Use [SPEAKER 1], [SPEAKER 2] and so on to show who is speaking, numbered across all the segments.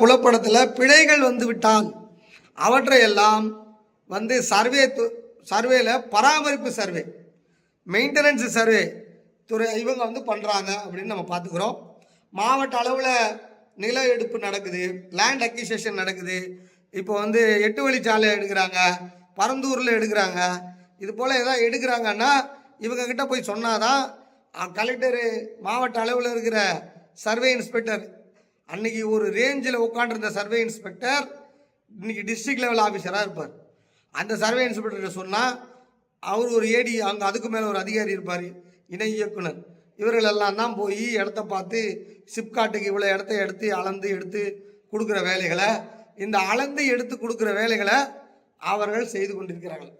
[SPEAKER 1] புலப்படத்தில் பிழைகள் வந்து விட்டால் அவற்றையெல்லாம் வந்து சர்வே சர்வேல பராமரிப்பு சர்வே மெயின்டெனன்ஸ் சர்வே துறை இவங்க வந்து பண்ணுறாங்க அப்படின்னு நம்ம பார்த்துக்குறோம். மாவட்ட அளவில் நில எடுப்பு நடக்குது லேண்ட் அக்விசேஷன் நடக்குது. இப்போ வந்து எட்டு வழிச்சாலை எடுக்கிறாங்க பரந்தூரில் எடுக்கிறாங்க. இது போல் எதாவது எடுக்கிறாங்கன்னா இவங்க கிட்ட போய் சொன்னாதான் கலெக்டரு மாவட்ட அளவில் இருக்கிற சர்வே இன்ஸ்பெக்டர் அன்னைக்கு ஒரு ரேஞ்சில் உட்காண்டிருந்த சர்வே இன்ஸ்பெக்டர் இன்னைக்கு டிஸ்ட்ரிக்ட் லெவல் ஆஃபீஸராக இருப்பார். அந்த சர்வே இன்ஸ்பெக்டர்கிட்ட சொன்னால் அவர் ஒரு ஏடி அங்கே அதுக்கு மேலே ஒரு அதிகாரி இருப்பார் இணை இயக்குனர். இவர்கள் எல்லாம் தான் போய் இடத்த பார்த்து சிப்காட்டுக்கு இவ்வளோ இடத்த எடுத்து அளந்து எடுத்து கொடுக்குற வேலைகளை இந்த அளந்து எடுத்து கொடுக்குற வேலைகளை அவர்கள் செய்து கொண்டிருக்கிறார்கள்.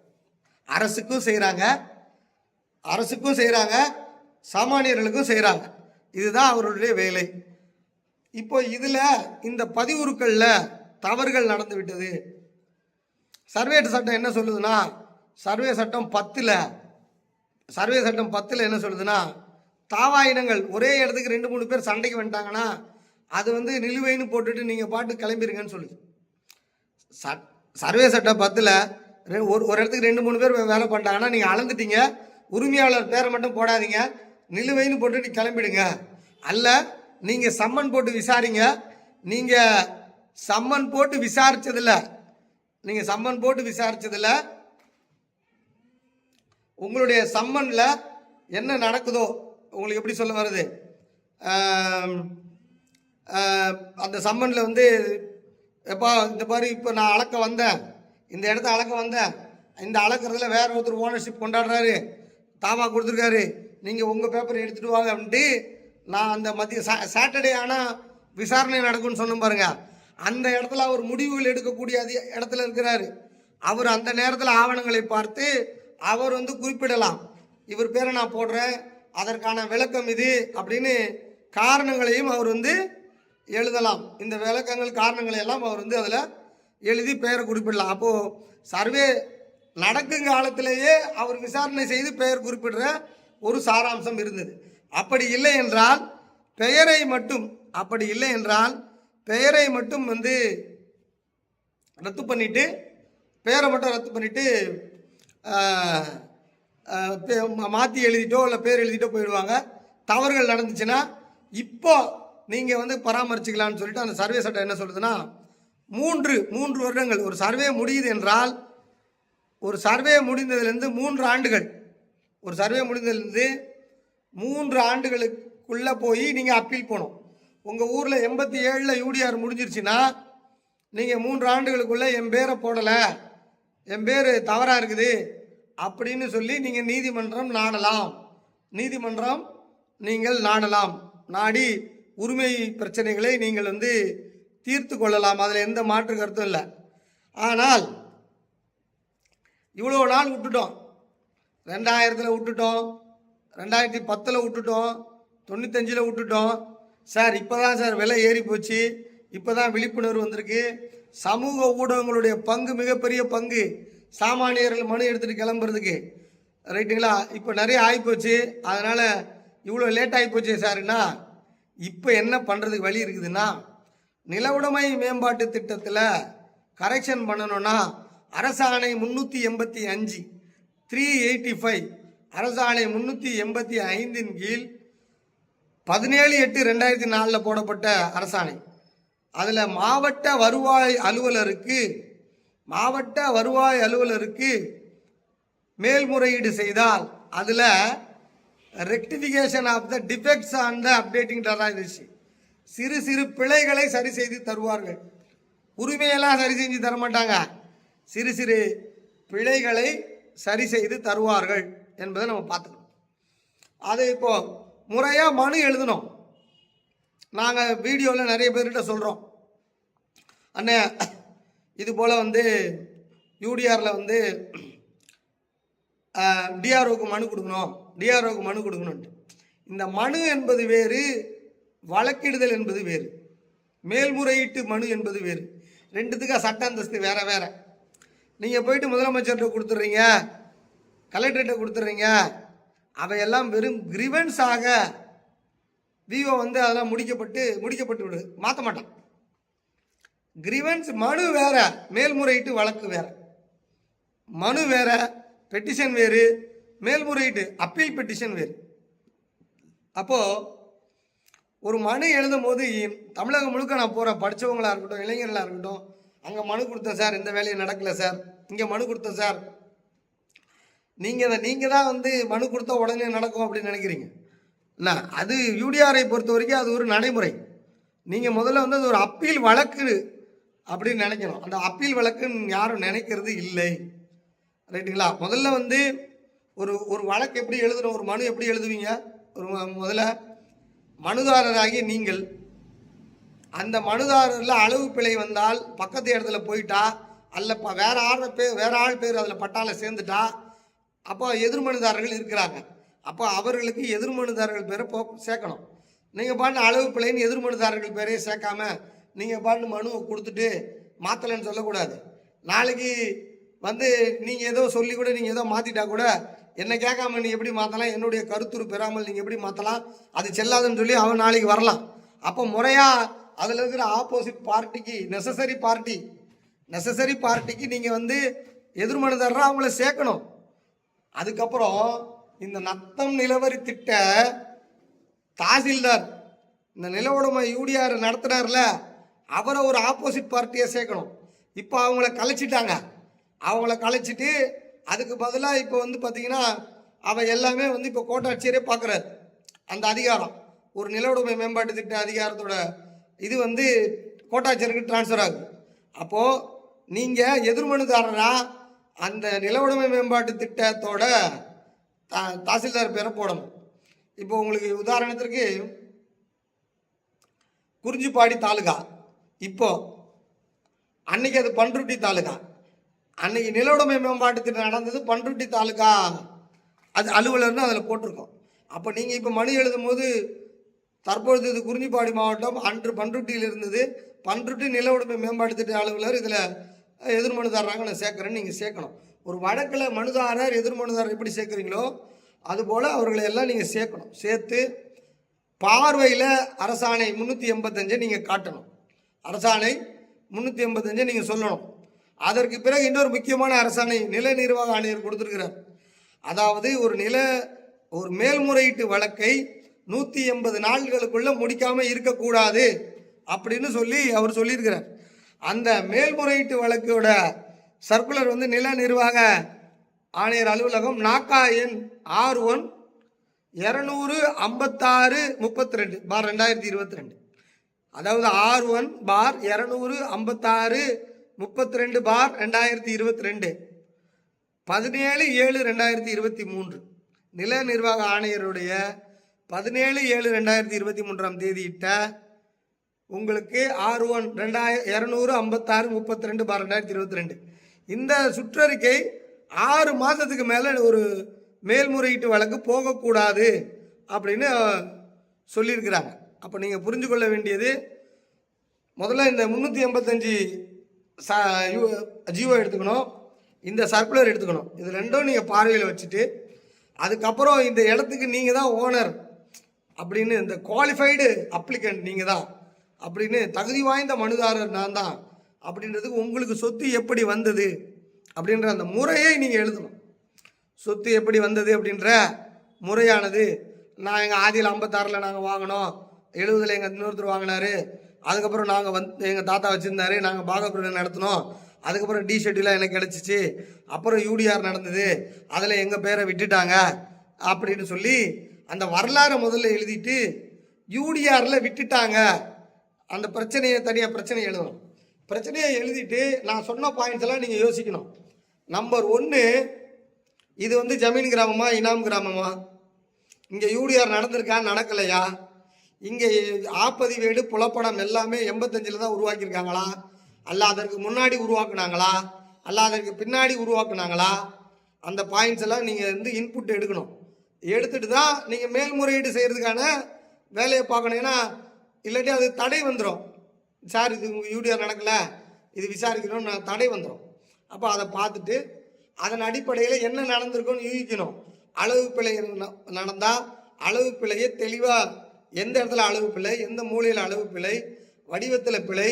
[SPEAKER 1] அரசுக்கும் செய்கிறாங்க அரசுக்கும் செய்கிறாங்க சாமானியர்களுக்கும் செய்கிறாங்க இதுதான் அவருடைய வேலை. இப்போ இதில் இந்த பதிவுறுக்களில் தவறுகள் நடந்து விட்டது சர்வேட்டு சட்டம் என்ன சொல்லுதுன்னா சர்வே சட்டம் பத்தில் சர்வே சட்டம் பத்தில் என்ன சொல்லுதுன்னா தாவா இனங்கள் ஒரே இடத்துக்கு ரெண்டு மூணு பேர் சண்டைக்கு வந்துட்டாங்கன்னா அது வந்து நிலுவைன்னு போட்டுட்டு நீங்கள் பாட்டு கிளம்பிருங்கன்னு சொல்லுது. ச சர்வே சட்டம் பத்தில் ஒரு ஒரு இடத்துக்கு ரெண்டு மூணு பேர் வேலை பண்ணிட்டாங்கன்னா நீங்கள் அளந்துட்டீங்க உரிமையாளர் பேரை மட்டும் போடாதீங்க நிலுவைன்னு போட்டுட்டு கிளம்பிடுங்க. அல்ல நீங்கள் சம்மன் போட்டு விசாரிங்க. நீங்கள் சம்மன் போட்டு விசாரிச்சதில்ல. நீங்கள் சம்மன் போட்டு விசாரிச்சதில்ல. உங்களுடைய சம்மன்ல என்ன நடக்குதோ உங்களுக்கு எப்படி சொல்ல வருது அந்த சம்மனில் வந்து எப்பா இந்த மாதிரி இப்போ நான் அளக்க வந்தேன். இந்த இடத்த அளக்க வந்தேன். இந்த அளக்கிறதுல வேற ஒருத்தர் ஓனர்ஷிப் கொண்டாடுறாரு. தாவா கொடுத்துருக்காரு. நீங்கள் உங்கள் பேப்பரை எடுத்துகிட்டு வாங்க அப்படின்ட்டு நான் அந்த மத்திய சா சாட்டர்டே ஆனால் விசாரணை நடக்கும்னு சொன்ன பாருங்க. அந்த இடத்துல அவர் முடிவுகள் எடுக்கக்கூடிய இடத்துல இருக்கிறாரு. அவர் அந்த நேரத்தில் ஆவணங்களை பார்த்து அவர் வந்து குறிப்பிடலாம். இவர் பேரை நான் போடுறேன். அதற்கான விளக்கம் இது அப்படின்னு காரணங்களையும் அவர் வந்து எழுதலாம். இந்த விளக்கங்கள் காரணங்களை எல்லாம் அவர் வந்து அதில் எழுதி பெயரை குறிப்பிடலாம். அப்போது சர்வே நடக்கும் காலத்திலேயே அவர் விசாரணை செய்து பெயர் குறிப்பிடுற ஒரு சாராம்சம் இருந்தது. அப்படி இல்லை என்றால் பெயரை மட்டும் அப்படி இல்லை என்றால் பெயரை மட்டும் வந்து ரத்து பண்ணிட்டு பெயரை மட்டும் ரத்து பண்ணிவிட்டு மாற்றி எழுதிட்டோ இல்லை பேர் எழுதிட்டோ போயிடுவாங்க. தவறுகள் நடந்துச்சுன்னா இப்போ நீங்கள் வந்து பராமரிச்சுக்கலான்னு சொல்லிட்டு அந்த சர்வே சட்டம் என்ன சொல்லுதுன்னா மூன்று மூன்று வருடங்கள் ஒரு சர்வே முடியுது என்றால் ஒரு சர்வே முடிந்ததுலேருந்து மூன்று ஆண்டுகள் ஒரு சர்வே முடிந்ததுலேருந்து மூன்று ஆண்டுகளுக்குள்ளே போய் நீங்கள் அப்பீல் போகணும் உங்கள் ஊரில் எண்பத்தி ஏழில் யூடிஆர் முடிஞ்சிருச்சுன்னா நீங்கள் மூன்று ஆண்டுகளுக்குள்ளே என் பேரை போடலை என் பேர் தவறாக இருக்குது அப்படின்னு சொல்லி நீங்கள் நீதிமன்றம் நாடலாம். நீதிமன்றம் நீங்கள் நாடலாம். நாடி உரிமை பிரச்சனைகளை நீங்கள் வந்து தீர்த்து கொள்ளலாம். அதில் எந்த மாற்று கருத்தும் இல்லை. ஆனால் இவ்வளோ நாள் விட்டுட்டோம். ரெண்டாயிரத்தில் விட்டுட்டோம். ரெண்டாயிரத்தி பத்தில் விட்டுட்டோம் தொண்ணூத்தஞ்சில் விட்டுட்டோம். சார் இப்போ தான் சார் விலை ஏறி போச்சு. இப்போ தான் விழிப்புணர்வு வந்திருக்கு. சமூக ஊடகங்களுடைய பங்கு மிகப்பெரிய பங்கு. சாமானியர்கள் மனு எடுத்துகிட்டு கிளம்புறதுக்கு. ரைட்டுங்களா? இப்போ நிறைய ஆகிப்போச்சு அதனால் இவ்வளோ லேட் ஆகிப்போச்சு சாருன்னா இப்போ என்ன பண்ணுறதுக்கு வழி இருக்குதுன்னா நிலவுடைமை மேம்பாட்டு திட்டத்தில் கரெக்ஷன் பண்ணணும்னா அரசாணை முந்நூற்றி எண்பத்தி அஞ்சு த்ரீ எயிட்டி ஃபைவ் அரசாணை முன்னூற்றி எண்பத்தி ஐந்தின் கீழ் பதினேழு எட்டு ரெண்டாயிரத்தி நாலில் போடப்பட்ட அரசாணை. அதில் மாவட்ட வருவாய் அலுவலருக்கு மாவட்ட வருவாய் அலுவலருக்கு மேல்முறையீடு செய்தால் அதில் rectification of the defects on the updating டெராய்டிசி சிறு சிறு பிழைகளை சரி செய்து தருவார்கள். உரிமையெல்லாம் சரி செஞ்சு தர மாட்டாங்க சிறு சிறு பிழைகளை சரி செய்து தருவார்கள். என்பதை நம்ம பார்த்துக்கணும். அது இப்போது முறையாக மனு எழுதணும். நாங்கள் வீடியோவில் நிறைய பேர்கிட்ட சொல்கிறோம் அண்ணே இது போல் வந்து யூடிஆரில் வந்து டிஆர்ஓக்கு மனு கொடுக்கணும் டிஆர்ஓக்கு மனு கொடுக்கணுன்ட்டு இந்த மனு என்பது வேறு வழக்கிடுதல் என்பது வேறு மேல்முறையீட்டு மனு என்பது வேறு. ரெண்டுத்துக்காக சட்ட அந்தஸ்து வேற வேற. நீங்கள் போயிட்டு முதலமைச்சர்கிட்ட கொடுத்துட்றீங்க. கலெக்டர்கிட்ட கொடுத்துட்றீங்க. அவையெல்லாம் வெறும் கிரிவன்ஸாக விஓ வந்து அதெல்லாம் முடிக்கப்பட்டு முடிக்கப்பட்டு விடு மாற்ற மாட்டான். கிரிவன்ஸ் மனு வேற மேல்முறையீட்டு வழக்கு வேற. மனு வேற பெட்டிஷன் வேறு மேல்முறையீட்டு அப்பீல் பெட்டிஷன் வேறு. அப்போது ஒரு மனு எழுதும் போது தமிழகம் முழுக்க நான் போகிறேன் படித்தவங்களாக இருக்கட்டும் இளைஞர்களாக இருக்கட்டும் அங்கே மனு கொடுத்தேன் சார் இந்த வேலையை நடக்கலை சார் இங்கே மனு கொடுத்தேன் சார் நீங்கள் அதை நீங்கள் தான் வந்து மனு கொடுத்தா உடனே நடக்கும் அப்படின்னு நினைக்கிறீங்க? என்ன அது யூடிஆரை பொறுத்த வரைக்கும் அது ஒரு நடைமுறை. நீங்கள் முதல்ல வந்து அது ஒரு அப்பீல் வழக்கு அப்படின்னு நினைக்கணும். அந்த அப்பீல் வழக்குன்னு யாரும் நினைக்கிறது இல்லை. ரைட்டுங்களா? முதல்ல வந்து ஒரு ஒரு வழக்கு எப்படி எழுதணும்? ஒரு மனு எப்படி எழுதுவீங்க? ஒரு முதல்ல மனுதாரராகிய நீங்கள். அந்த மனுதாரரில் அளவு பிழை வந்தால் பக்கத்து இடத்துல போயிட்டா அல்ல ப வேற ஆள் பேர் வேற ஆள் பேர் அதில் பட்டால சேர்ந்துட்டா அப்போ எதிர்மனுதாரர்கள் இருக்கிறாங்க. அப்போ அவர்களுக்கு எதிர்மனுதாரர்கள் பேரை போ சேர்க்கணும். நீங்கள் பாட்டு அளவு பிள்ளைன்னு எதிர்மனுதாரர்கள் பேரையே சேர்க்காம நீங்கள் பாட்டு மனுவை கொடுத்துட்டு மாற்றலைன்னு சொல்லக்கூடாது. நாளைக்கு வந்து நீங்கள் ஏதோ சொல்லி கூட நீங்கள் ஏதோ மாற்றிட்டா கூட என்னை கேட்காம நீ எப்படி மாற்றலாம் என்னுடைய கருத்துரு பெறாமல் நீங்கள் எப்படி மாற்றலாம் அது செல்லாதுன்னு சொல்லி அவன் நாளைக்கு வரலாம். அப்போ முறையாக அதில் இருக்கிற ஆப்போசிட் பார்ட்டிக்கு நெசசரி பார்ட்டி நெசசரி பார்ட்டிக்கு நீங்கள் வந்து எதிர்மனுதாரராக அவங்கள சேர்க்கணும். அதுக்கப்புறம் இந்த நத்தம் நிலவரி திட்ட தாசில்தார் இந்த நில யூடிஆர் நடத்துனார்ல அவரை ஒரு ஆப்போசிட் பார்ட்டியை சேர்க்கணும். இப்போ அவங்கள கலைச்சிட்டாங்க. அவங்கள கலைச்சிட்டு அதுக்கு பதிலாக இப்போ வந்து பார்த்தீங்கன்னா அவன் எல்லாமே வந்து இப்போ கோட்டாட்சியரே பார்க்குறாரு அந்த அதிகாரம் ஒரு நில மேம்பாட்டு திட்ட அதிகாரத்தோட இது வந்து கோட்டாட்சியருக்கு ட்ரான்ஸ்ஃபர் ஆகுது. அப்போது நீங்கள் எதிர்மனுதாரராக அந்த நிலவுடைமை மேம்பாட்டு திட்டத்தோட தா தாசில்தார் பேரை போடணும். இப்போ உங்களுக்கு உதாரணத்திற்கு குறிஞ்சிப்பாடி தாலுகா. இப்போ அன்னைக்கு அது பண்ருட்டி தாலுகா. அன்னைக்கு நிலவுடைமை மேம்பாட்டு திட்டம் நடந்தது பண்ருட்டி தாலுகா. அது அலுவலர்னு அதில் போட்டிருக்கோம். அப்போ நீங்கள் இப்போ மனு எழுதும் போது தற்பொழுது இது குறிஞ்சிப்பாடி மாவட்டம் அன்று பண்ருட்டியில் இருந்தது பண்ருட்டி நில உடைமை மேம்பாட்டு திட்ட அலுவலர் இதில் எதிர்மனுதாரராக நான் சேர்க்குறேன்னு நீங்கள் சேர்க்கணும். ஒரு வழக்கில் மனுதாரர் எதிர்மனுதாரர் எப்படி சேர்க்குறீங்களோ அதுபோல் அவர்களை எல்லாம் நீங்கள் சேர்க்கணும். சேர்த்து பார்வையில் அரசாணை முந்நூற்றி எண்பத்தஞ்சை நீங்கள் காட்டணும். அரசாணை முந்நூற்றி எண்பத்தஞ்சை நீங்கள் சொல்லணும். அதற்கு பிறகு இன்னொரு முக்கியமான அரசாணை நில நிர்வாக ஆணையர் கொடுத்துருக்கிறார். அதாவது ஒரு நில ஒரு மேல்முறையீட்டு வழக்கை நூற்றி எண்பது நாள்களுக்குள்ளே முடிக்காமல் இருக்கக்கூடாது அப்படின்னு சொல்லி அவர் சொல்லியிருக்கிறார். அந்த மேல்முறையீட்டு வழக்கோட சர்க்குலர் வந்து நில நிர்வாக ஆணையர் அலுவலகம் நாக்கா எண் ஆறு ஒன் இரநூறு ஐம்பத்தாறு முப்பத்தி ரெண்டு பார் ரெண்டாயிரத்தி இருபத்தி ரெண்டு அதாவது ஆர் ஒன் பார் இரநூறு ஐம்பத்தாறு முப்பத்தி ரெண்டு பார் ரெண்டாயிரத்தி இருபத்தி ரெண்டு பதினேழு ஏழு ரெண்டாயிரத்தி இருபத்தி மூன்று. நில நிர்வாக ஆணையருடைய பதினேழு ஏழு ரெண்டாயிரத்தி இருபத்தி மூன்றாம் தேதியிட்ட உங்களுக்கு ஆர் ஒன் ரெண்டாயிரம் இரநூறு ஐம்பத்தாறு முப்பத்தி ரெண்டு பார் ரெண்டாயிரத்தி இருபத்தி ரெண்டு இந்த சுற்றறிக்கை ஆறு மாதத்துக்கு மேலே ஒரு மேல்முறையீட்டு வழக்கு போகக்கூடாது அப்படின்னு சொல்லியிருக்கிறாங்க. அப்போ நீங்கள் புரிஞ்சு கொள்ள வேண்டியது முதல்ல இந்த முந்நூற்றி எண்பத்தஞ்சு ச ஜீவோ எடுத்துக்கணும். இந்த சர்க்குலர் எடுத்துக்கணும். இது ரெண்டும் நீங்கள் பார்வையில் வச்சுட்டு அதுக்கப்புறம் இந்த இடத்துக்கு நீங்கள் தான் ஓனர் அப்படின்னு இந்த குவாலிஃபைடு அப்ளிகண்ட் நீங்கள் தான். அப்படின்னு தகுதி வாய்ந்த மனுதாரர் நான் தான் அப்படின்றதுக்கு உங்களுக்கு சொத்து எப்படி வந்தது? அப்படின்ற அந்த முறையை நீங்கள் எழுதணும். சொத்து எப்படி வந்தது அப்படின்ற முறையானது. நான் எங்கள் ஆதியில் ஐம்பத்தாறில் நாங்கள் வாங்கினோம். எழுபதில் எங்கள் இன்னொருத்தர் வாங்கினாரு. அதுக்கப்புறம் நாங்கள் வந்து எங்கள் தாத்தா வச்சுருந்தாரு. நாங்கள் பாகப்பிரிவு நடத்தினோம். அதுக்கப்புறம் டி ஷெட்யூலாம் எனக்கு கிடச்சிச்சு. அப்புறம் யூடிஆர் நடந்தது. அதில் எங்கள் பேரை விட்டுட்டாங்க. அப்படின்னு சொல்லி அந்த வரலாறை முதல்ல எழுதிட்டு யூடிஆரில் விட்டுட்டாங்க. அந்த பிரச்சனையை தனியாக பிரச்சனை எழுதணும். பிரச்சனையை எழுதிட்டு நான் சொன்ன பாயிண்ட்ஸ் எல்லாம் நீங்கள் யோசிக்கணும். நம்பர் ஒன்று இது வந்து ஜமீன் கிராமமா இனாம் கிராமமா? இங்கே யூடிஆர் நடந்திருக்கா நடக்கலையா? இங்கே ஆப்பதிவேடு புலப்படம் எல்லாமே எண்பத்தஞ்சில் தான் உருவாக்கியிருக்காங்களா? அல்ல அதற்கு முன்னாடி உருவாக்குனாங்களா? அல்ல அதற்கு பின்னாடி உருவாக்குனாங்களா? அந்த பாயிண்ட்ஸ் எல்லாம் நீங்கள் வந்து இன்புட் எடுக்கணும். எடுத்துட்டு தான் நீங்கள் மேல்முறையீடு செய்கிறதுக்கான வேலையை பார்க்கணும். ஏன்னா இல்லாட்டி அது தடை வந்துடும் சார் இது உங்கள் யூடிஆர் நடக்கல இது விசாரிக்கணும்னு நான் தடை வந்துடும் அப்போ அதை பார்த்துட்டு அதன் அடிப்படையில் என்ன நடந்திருக்குன்னு யூகிக்கணும். அளவு பிழை நடந்தால் அளவு பிழையை தெளிவாக எந்த இடத்துல அளவு பிழை எந்த மூலையில் அளவு பிழை வடிவத்தில் பிழை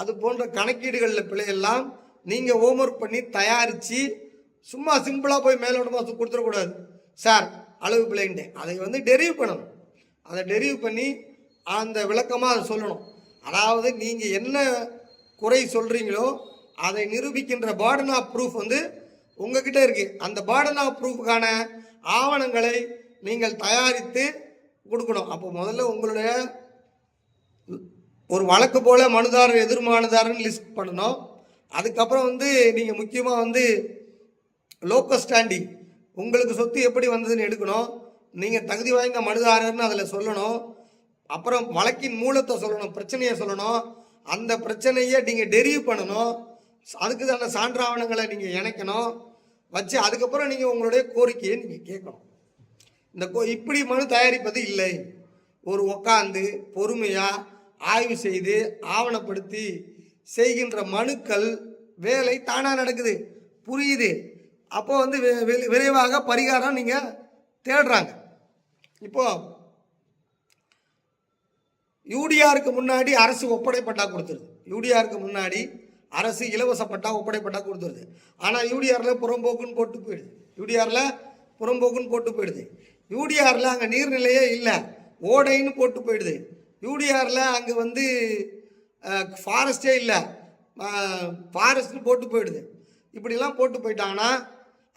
[SPEAKER 1] அது போன்ற கணக்கீடுகளில் பிழையெல்லாம் நீங்கள் ஹோம்ஒர்க் பண்ணி தயாரித்து சும்மா சிம்பிளாக போய் மேலோட்டமாக கொடுத்துடக்கூடாது. சார் அளவு பிழைன்ட்டு அதை வந்து டெரிவ் பண்ணணும். அதை டெரிவ் பண்ணி அந்த விளக்கமாக அதை சொல்லணும். அதாவது நீங்கள் என்ன குறை சொல்கிறீங்களோ அதை நிரூபிக்கின்ற பார்டன் ஆஃப் ப்ரூஃப் வந்து உங்ககிட்ட இருக்குது அந்த பார்டன் ஆஃப் ப்ரூஃபுக்கான ஆவணங்களை நீங்கள் தயாரித்து கொடுக்கணும். அப்போ முதல்ல உங்களுடைய ஒரு வழக்கு போல் மனுதாரர் எதிர் லிஸ்ட் பண்ணணும். அதுக்கப்புறம் வந்து நீங்கள் முக்கியமாக வந்து லோக்கல் ஸ்டாண்டிங் உங்களுக்கு சொத்து எப்படி வந்ததுன்னு எடுக்கணும். நீங்கள் தகுதி வாய்ந்த மனுதாரர்னு அதில் சொல்லணும். அப்புறம் வழக்கின் மூலத்தை சொல்லணும் பிரச்சனையை சொல்லணும். அந்த பிரச்சனையை நீங்கள் டெரிவ் பண்ணணும். அதுக்கு தான சான்று ஆவணங்களை நீங்கள் இணைக்கணும். வச்சு அதுக்கப்புறம் நீங்கள் உங்களுடைய கோரிக்கையை நீங்கள் கேட்கணும். இந்த கோ இப்படி மனு தயாரிப்பது இல்லை. ஒரு உக்காந்து பொறுமையாக ஆய்வு செய்து ஆவணப்படுத்தி செய்கின்ற மனுக்கள் வேலை தானாக நடக்குது. புரியுது. அப்போ வந்து விரைவாக பரிகாரம் நீங்கள் தேடுறாங்க. இப்போது யூடிஆருக்கு முன்னாடி அரசு ஒப்படைப்பட்டா கொடுத்துருது. யூடிஆருக்கு முன்னாடி அரசு இலவச பட்டா ஒப்படைப்பட்டா கொடுத்துருது. ஆனால் யூடிஆரில் புறம்போக்குன்னு போட்டு போயிடுது. யூடிஆரில் புறம்போக்குன்னு போட்டு போயிடுது. யூடிஆரில் அங்கே நீர்நிலையே இல்லை. ஓடைன்னு போட்டு போயிடுது. யூடிஆரில் அங்கே வந்து ஃபாரஸ்டே இல்லை. ஃபாரஸ்ட்னு போட்டு போயிடுது. இப்படிலாம் போட்டு போயிட்டாங்கன்னா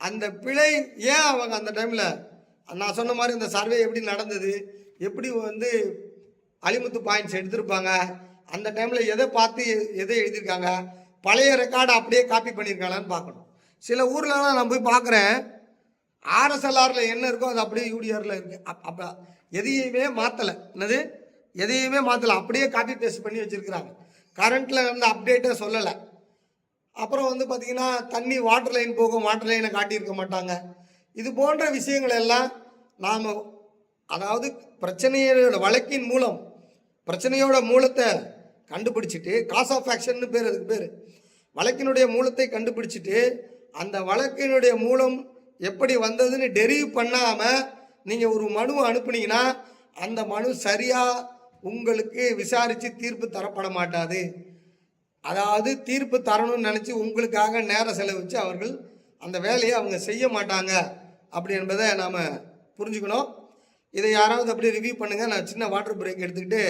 [SPEAKER 1] அந்த பிழை ஏன் அவங்க அந்த டைமில் நான் சொன்ன மாதிரி இந்த சர்வே எப்படி நடந்தது? எப்படி வந்து அலிமுத்து பாயிண்ட்ஸ் எடுத்திருப்பாங்க. அந்த டைமில் எதை பார்த்து எதை எழுதியிருக்காங்க? பழைய ரெக்கார்டை அப்படியே காப்பி பண்ணியிருக்காங்களான்னு பார்க்கணும். சில ஊர்லலாம் நான் போய் பார்க்குறேன். ஆர்எஸ்எல்ஆரில் என்ன இருக்கோ அது அப்படியே யூடிஆரில் இருக்கு. அப் அப்போ எதையுமே மாற்றலை என்னது? எதையுமே மாற்றலை அப்படியே காப்பி பேஸ்ட் பண்ணி வச்சுருக்கிறாங்க. கரண்ட்டில் வந்து அப்டேட்டை சொல்லலை. அப்புறம் வந்து பார்த்திங்கன்னா தண்ணி வாட்டர் லைன் போகும். வாட்டர் லைனை காட்டியிருக்க மாட்டாங்க. இது போன்ற விஷயங்கள் எல்லாம் நாம் அதாவது பிரச்சனையோட வழக்கின் மூலம் பிரச்சனையோட மூலத்தை கண்டுபிடிச்சிட்டு காஸ் ஆஃப் ஆக்ஷன் பேர் அதுக்கு பேர். வழக்கினுடைய மூலத்தை கண்டுபிடிச்சிட்டு அந்த வழக்கினுடைய மூலம் எப்படி வந்ததுன்னு டெரிவ் பண்ணாமல் நீங்கள் ஒரு மனுவை அனுப்புனீங்கன்னா அந்த மனு சரியாக உங்களுக்கு விசாரித்து தீர்ப்பு தரப்பட மாட்டாது. அதாவது தீர்ப்பு தரணும்னு நினச்சி உங்களுக்காக நேரம் செலவிச்சு அவர்கள் அந்த வேலையை அவங்க செய்ய மாட்டாங்க. அப்படி என்பதை நாம் புரிஞ்சுக்கணும். இதை யாராவது அப்படியே ரிவ்யூ பண்ணுங்கள் நான் சின்ன வாட்டர் பிரேக் எடுத்துக்கிட்டு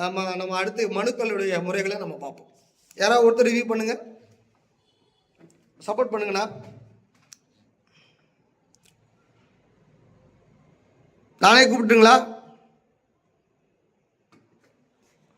[SPEAKER 1] நம்ம அடுத்து மனுக்களுடைய முறைகளை நம்ம பார்ப்போம். யாராவது ஒருத்தர் ரிவ்யூ பண்ணுங்கள் சப்போர்ட் பண்ணுங்கண்ணா. நானே கூப்பிட்டுங்களா?